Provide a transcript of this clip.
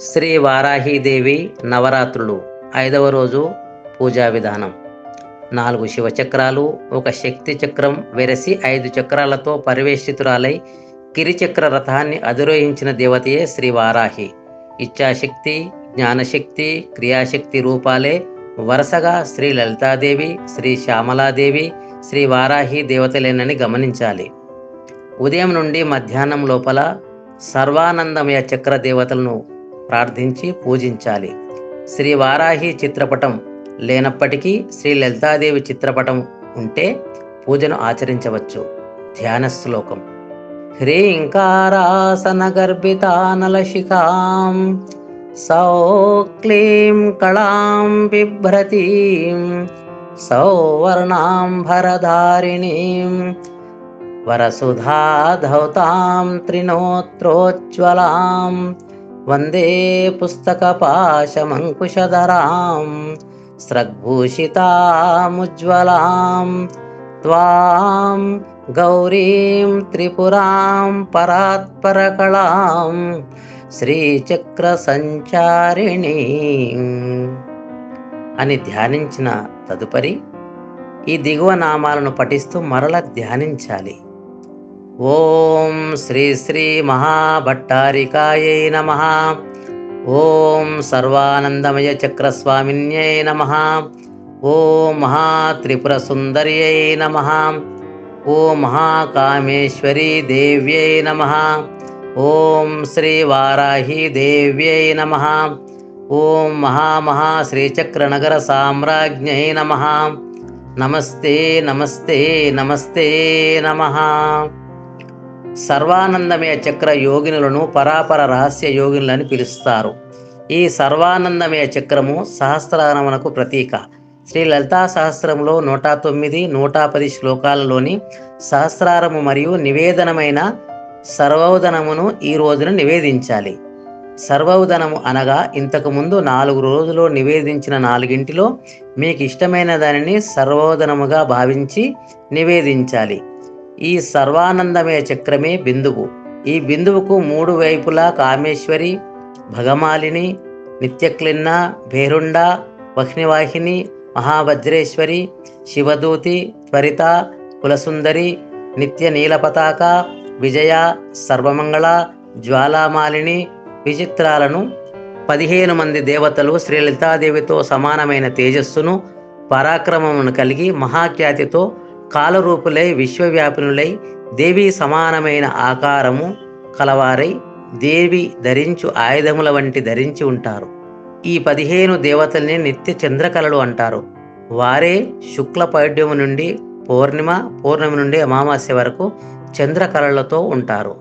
శ్రీ వారాహీదేవి నవరాత్రులు ఐదవ రోజు పూజా విధానం. నాలుగు శివచక్రాలు ఒక శక్తి చక్రం వెరసి ఐదు చక్రాలతో పరివేష్టితురాలై కిరిచక్ర రథాన్ని అధిరోహించిన దేవతయే శ్రీ వారాహి. ఇచ్ఛాశక్తి జ్ఞానశక్తి క్రియాశక్తి రూపాలే వరుసగా శ్రీ లలితాదేవి శ్రీ శ్యామలాదేవి శ్రీ వారాహి దేవతలేనని గమనించాలి. ఉదయం నుండి మధ్యాహ్నం లోపల సర్వానందమయ చక్ర దేవతలను ప్రార్థించి పూజించాలి. శ్రీ వారాహి చిత్రపటం లేనప్పటికీ శ్రీ లలితాదేవి చిత్రపటం ఉంటే పూజను ఆచరించవచ్చు. ధ్యాన శ్లోకం. హ్రీంకారాసన గర్భితానలశిఖాం సౌక్లీం కళాం బిభ్రతీం సౌవర్ణాంబరధారిణీం వరసుధాధౌతాం త్రినోత్రోజ్వలాం వందే పుస్తకపాశమంకుశధరాం స్రగ్భూషితాముజ్వలాం త్వాం గౌరీం త్రిపురాం పరాత్పరకళాం శ్రీచక్ర సంచారిణీ అని ధ్యానించిన తదుపరి ఈ దిగువ నామాలను పఠిస్తూ మరల ధ్యానించాలి. ఓం శ్రీ శ్రీ మహాభట్టారికాయై నమ. ఓం సర్వానందమయ చక్రస్వామిన్యై నమ. ఓం మహాత్రిపురసుందర్యై నమ. ఓం మహాకామేశ్వరీ దేవ్యై నమ. ఓం శ్రీ వారాహి దేవ్యై నమ. ఓం మహామహా శ్రీచక్రనగర సామ్రాజ్ఞై నమ. నమస్తే నమస్తే నమస్తే నమ. సర్వానందమయ చక్ర యోగినులను పరాపర రహస్య యోగినులని పిలుస్తారు. ఈ సర్వానందమయ చక్రము సహస్రనామనకు ప్రతీక. శ్రీ లలితా సహస్రంలో నూట తొమ్మిది నూట పది శ్లోకాలలోని సహస్రారము మరియు నివేదనమైన సర్వౌదనమును ఈ రోజున నివేదించాలి. సర్వౌదనము అనగా ఇంతకుముందు నాలుగు రోజులు నివేదించిన నాలుగింటిలో మీకు ఇష్టమైన దానిని సర్వోదనముగా భావించి నివేదించాలి. ఈ సర్వానందమయ చక్రమే బిందువు. ఈ బిందువుకు మూడు వైపులా కామేశ్వరి భగమాలిని నిత్యక్లిన్న భేరుండ వహ్నివాహిని మహావజ్రేశ్వరి శివదూతి త్వరిత కులసుందరి నిత్య నీలపతాక విజయ సర్వమంగళ జ్వాలామాలిని విచిత్రాలను పదిహేను మంది దేవతలు శ్రీ లలితాదేవితో సమానమైన తేజస్సును పరాక్రమమును కలిగి మహాఖ్యాతితో కాలరూపులై విశ్వవ్యాపినులై దేవి సమానమైన ఆకారము కలవారై దేవి ధరించు ఆయుధముల వంటి ధరించి ఉంటారు. ఈ పదిహేను దేవతల్ని నిత్య చంద్రకళలు అంటారు. వారే శుక్ల పౌర్ణమి నుండి పౌర్ణిమ పౌర్ణమి నుండి అమావాస్య వరకు చంద్రకళలతో ఉంటారు.